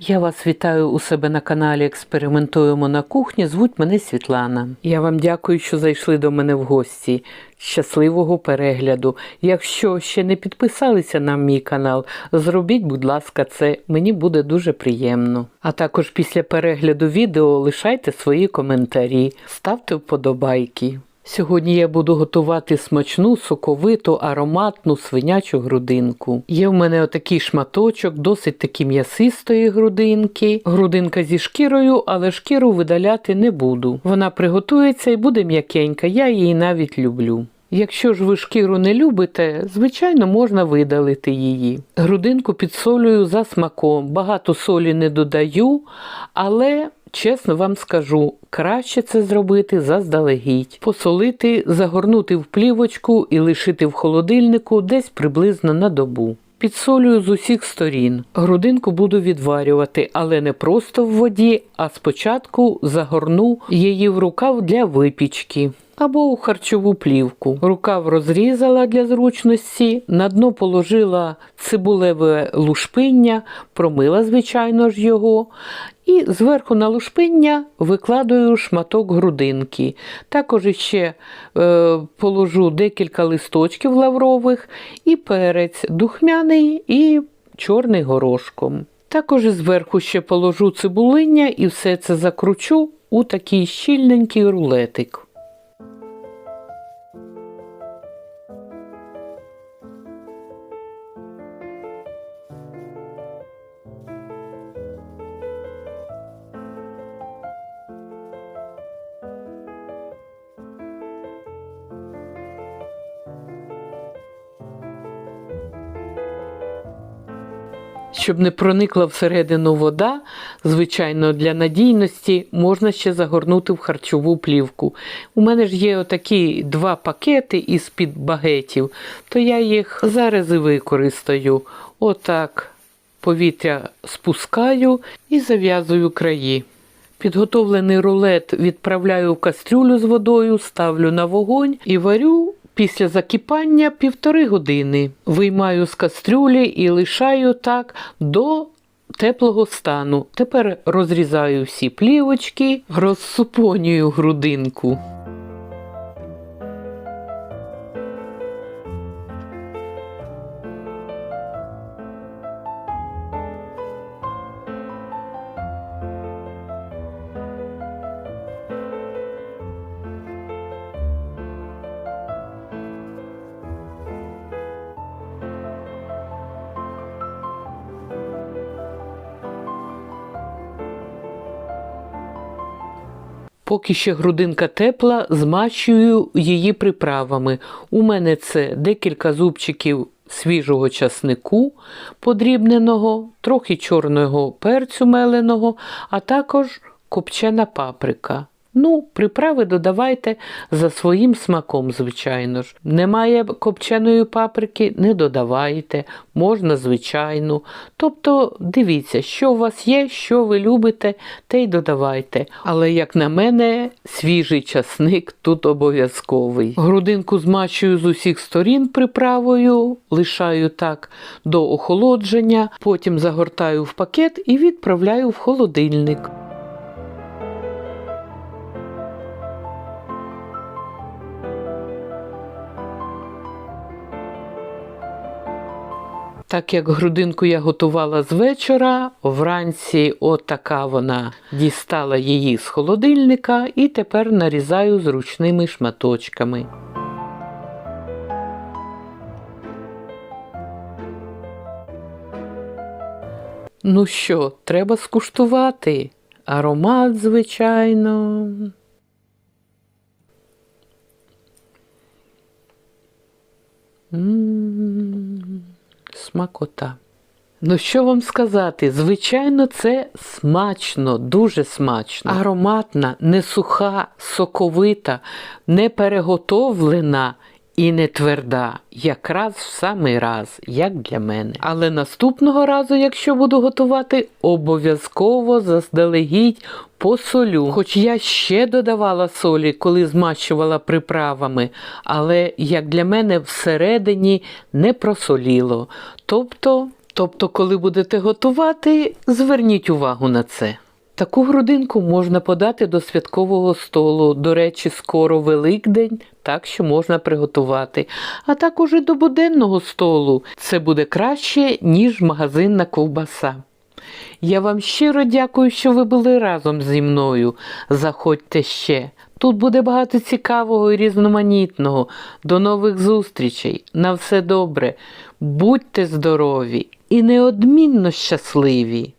Я вас вітаю у себе на каналі Експериментуємо на кухні. Звуть мене Світлана. Я вам дякую, що зайшли до мене в гості. Щасливого перегляду. Якщо ще не підписалися на мій канал, зробіть, будь ласка, це мені буде дуже приємно. А також після перегляду відео лишайте свої коментарі, ставте вподобайки. Сьогодні я буду готувати смачну, соковиту, ароматну свинячу грудинку. Є в мене отакий шматочок, досить таки м'ясистої грудинки. Грудинка зі шкірою, але шкіру видаляти не буду. Вона приготується і буде м'якенька, я її навіть люблю. Якщо ж ви шкіру не любите, звичайно, можна видалити її. Грудинку підсолюю за смаком, багато солі не додаю, але чесно вам скажу, краще це зробити заздалегідь. Посолити, загорнути в плівочку і лишити в холодильнику десь приблизно на добу. Підсолюю з усіх сторін. Грудинку буду відварювати, але не просто в воді, а спочатку загорну її в рукав для випічки. Або у харчову плівку. Рукав розрізала для зручності, на дно положила цибулеве лушпиння, промила, звичайно ж, його, і зверху на лушпиння викладаю шматок грудинки. Також ще е, положу декілька листочків лаврових і перець духмяний і чорний горошком. Також зверху ще положу цибулиння і все це закручу у такий щільненький рулетик. Щоб не проникла всередину вода, звичайно, для надійності можна ще загорнути в харчову плівку. У мене ж є отакі два пакети із-під багетів, то я їх зараз і використаю. Отак повітря спускаю і зав'язую краї. Підготовлений рулет відправляю в кастрюлю з водою, ставлю на вогонь і варю після закипання півтори години. Виймаю з кастрюлі і лишаю так до теплого стану. Тепер розрізаю всі плівочки, розсупонюю грудинку. Поки ще грудинка тепла, змащую її приправами. У мене це декілька зубчиків свіжого часнику подрібненого, трохи чорного перцю меленого, а також копчена паприка. Ну, приправи додавайте за своїм смаком, звичайно ж. Немає копченої паприки, не додавайте, можна звичайну. Тобто дивіться, що у вас є, що ви любите, те й додавайте. Але, як на мене, свіжий часник тут обов'язковий. Грудинку змащую з усіх сторін приправою, лишаю так до охолодження, потім загортаю в пакет і відправляю в холодильник. Так як грудинку я готувала з вечора, вранці отака вона дістала її з холодильника і тепер нарізаю зручними шматочками. Ну що, треба скуштувати? Аромат, звичайно. М. Смакота. Ну, що вам сказати? Звичайно, це смачно, дуже смачно. Ароматна, не суха, соковита, не переготовлена і не тверда. Якраз в самий раз, як для мене. Але наступного разу, якщо буду готувати, обов'язково заздалегідь посолю. Хоч я ще додавала солі, коли змащувала приправами, але, як для мене, всередині не просоліло. Тобто Тобто, коли будете готувати, зверніть увагу на це. Таку грудинку можна подати до святкового столу. До речі, скоро Великдень, так що можна приготувати. А також і до буденного столу. Це буде краще, ніж магазинна ковбаса. Я вам щиро дякую, що ви були разом зі мною. Заходьте ще. Тут буде багато цікавого і різноманітного. До нових зустрічей. На все добре. Будьте здорові і неодмінно щасливі.